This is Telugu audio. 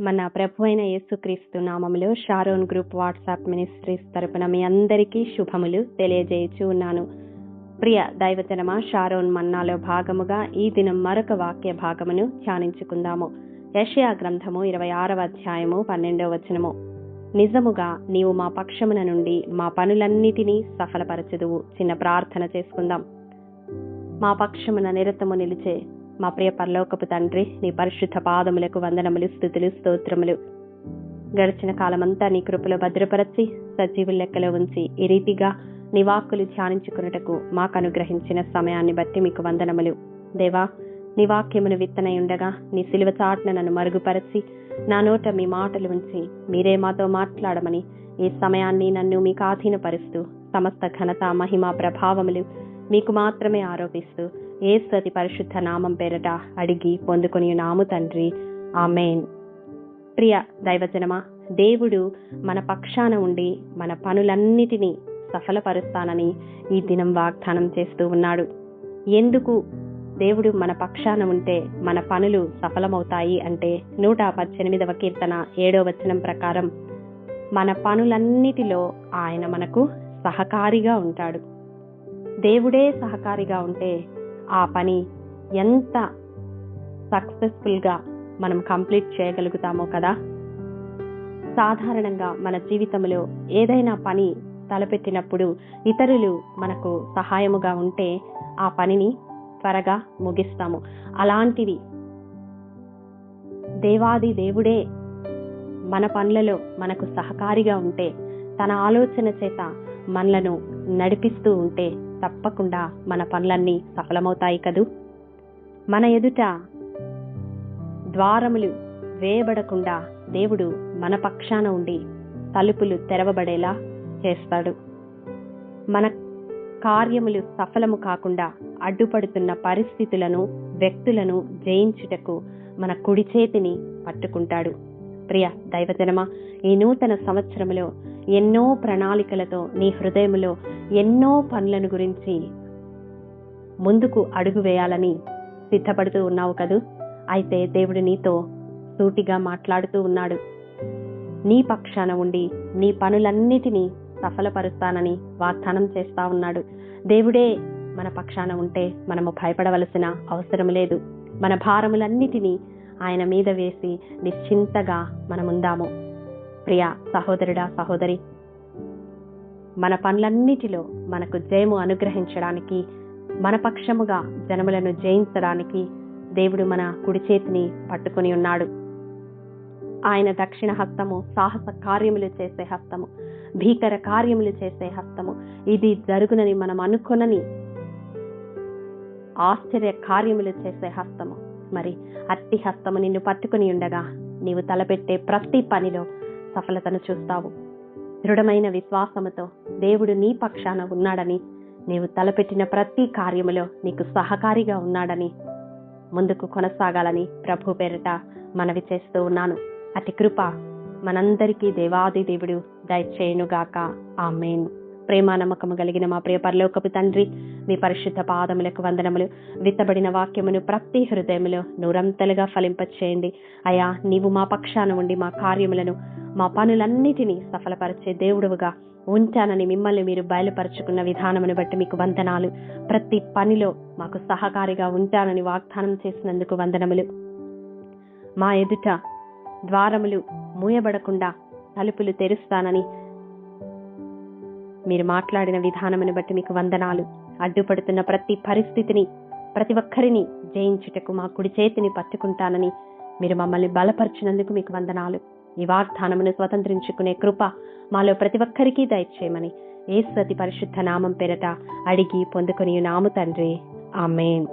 మన ప్రభు అయిన యేసుక్రీస్తు నామములో షారోన్ గ్రూప్ వాట్సాప్ మినిస్ట్రీస్ తరపున మీ అందరికీ శుభములు తెలియజేయచూ ఉన్నాను. ప్రియ దైవజనమ షారోన్ మన్నాలో భాగముగా ఈ దినం మరొక వాక్య భాగమును ధ్యానించుకుందాము. యషయా గ్రంథము ఇరవై ఆరవ అధ్యాయము పన్నెండవ వచనము. నిజముగా నీవు మా పక్షమున నుండి మా పనులన్నిటినీ సఫలపరచదువు. చిన్న ప్రార్థన చేసుకుందాం. మా పక్షమున నిరతము నిలిచే మా ప్రియ పరలోకపు తండ్రి నీ పరిశుద్ధ పాదములకు వందనములు స్థుతులు స్తోత్రములు. గడిచిన కాలమంతా నీ కృపలో భద్రపరచి సజీవుల లెక్కలో ఉంచి ఈ రీతిగా నీ వాక్కులు ధ్యానించుకున్నటకు మాకు అనుగ్రహించిన సమయాన్ని బట్టి మీకు వందనములు. దేవా నీ వాక్యమును విత్తనై ఉండగా నీ సిలువ చాటున నన్ను మరుగుపరచి నా నోట మీ మాటలు ఉంచి మీరే మాతో మాట్లాడమని ఈ సమయాన్ని నన్ను మీకు ఆధీనపరుస్తూ సమస్త ఘనత మహిమ ప్రభావములు మీకు మాత్రమే ఆరోపిస్తూ ఏ సతి పరిశుద్ధ నామం పేరట అడిగి పొందుకుని నాము తండ్రి. ఆమెన్. ప్రియ దైవజనమా దేవుడు మన పక్షాన ఉండి మన పనులన్నిటినీ సఫలపరుస్తానని ఈ దినం వాగ్దానం చేస్తూ ఉన్నాడు. ఎందుకు దేవుడు మన పక్షాన ఉంటే మన పనులు సఫలమవుతాయి అంటే నూట పద్దెనిమిదవ కీర్తన ఏడో వచనం ప్రకారం మన పనులన్నిటిలో ఆయన మనకు సహకారిగా ఉంటాడు. దేవుడే సహకారిగా ఉంటే ఆ పని ఎంత సక్సెస్ఫుల్గా మనం కంప్లీట్ చేయగలుగుతామో కదా? సాధారణంగా మన జీవితంలో ఏదైనా పని తలపెట్టినప్పుడు ఇతరులు మనకు సహాయముగా ఉంటే ఆ పనిని త్వరగా ముగిస్తాము. అలాంటిది దేవాది దేవుడే మన పనులలో మనకు సహకారిగా ఉంటే తన ఆలోచన చేత మనలను నడిపిస్తూ ఉంటే తప్పకుండా మన పనులన్నీ సఫలమవుతాయి కదూ? మన ఎదుట ద్వారములు వేయబడకుండా దేవుడు మన పక్షాన ఉండి తలుపులు తెరవబడేలా చేస్తాడు. మన కార్యములు సఫలము కాకుండా అడ్డుపడుతున్న పరిస్థితులను వ్యక్తులను జయించుటకు మన కుడి చేతిని పట్టుకుంటాడు. ప్రియ దైవజనమ ఈ నూతన సంవత్సరములో ఎన్నో ప్రణాళికలతో నీ హృదయములో ఎన్నో పనులను గురించి ముందుకు అడుగు వేయాలని సిద్ధపడుతూ ఉన్నావు కదూ? అయితే దేవుడు నీతో సూటిగా మాట్లాడుతూ ఉన్నాడు. నీ పక్షాన ఉండి నీ పనులన్నిటినీ సఫలపరుస్తానని వాగ్దానం చేస్తా ఉన్నాడు. దేవుడే మన పక్షాన ఉంటే మనము భయపడవలసిన అవసరం లేదు. మన భారములన్నిటినీ ఆయన మీద వేసి నిశ్చింతగా మనముందాము. ప్రియ సహోదరుడా సహోదరి మన పనులన్నిటిలో మనకు జయము అనుగ్రహించడానికి మన పక్షముగా జనములను జయించడానికి దేవుడు మన కుడి చేతిని పట్టుకుని ఉన్నాడు. ఆయన దక్షిణ హస్తము సాహస కార్యములు చేసే హస్తము భీకర కార్యములు చేసే హస్తము ఇది జరుగునని మనం అనుకునని ఆశ్చర్య కార్యములు చేసే హస్తము. మరి అట్టి హస్తము నిన్ను పట్టుకుని ఉండగా నీవు తలపెట్టే ప్రతి పనిలో సఫలతను చూస్తావు. దృఢమైన విశ్వాసముతో దేవుడు నీ పక్షాన ఉన్నాడని నీవు తలపెట్టిన ప్రతి కార్యములో నీకు సహకారిగా ఉన్నాడని ముందుకు కొనసాగాలని ప్రభు పేరిట మనవి చేస్తూ ఉన్నాను. అతి కృప మనందరికీ దేవాది దేవుడు దయచేయునుగాక. ఆమెన్. ప్రేమ నమ్మకము కలిగిన మా ప్రియ పరలోకపు తండ్రి మీ పరిశుద్ధ పాదములకు వందనములు. విత్తబడిన వాక్యమును ప్రతి హృదయములో నూరంతలుగా ఫలింపచేయండి. అయా నీవు మా పక్షాన ఉండి మా కార్యములను మా పనులన్నిటినీ సఫలపరిచే దేవుడువుగా ఉంటానని మిమ్మల్ని మీరు బయలుపరుచుకున్న విధానమును బట్టి మీకు వందనాలు. ప్రతి పనిలో మాకు సహకారిగా ఉంటానని వాగ్దానం చేసినందుకు వందనములు. మా ఎదుట ద్వారములు మూయబడకుండా తలుపులు తెరుస్తానని మీరు మాట్లాడిన విధానమును బట్టి మీకు వందనాలు. అడ్డుపడుతున్న ప్రతి పరిస్థితిని ప్రతి ఒక్కరిని జయించుటకు మా కుడి చేతిని పట్టుకుంటానని మీరు మమ్మల్ని బలపరిచినందుకు మీకు వందనాలు. ఈ వాగ్దానమును స్వతంత్రించుకునే కృప మాలో ప్రతి ఒక్కరికి దయచేయమని ఏసతి పరిశుద్ధ నామం పేరట అడిగి పొందుకుని నాము తండ్రి. ఆమెన్.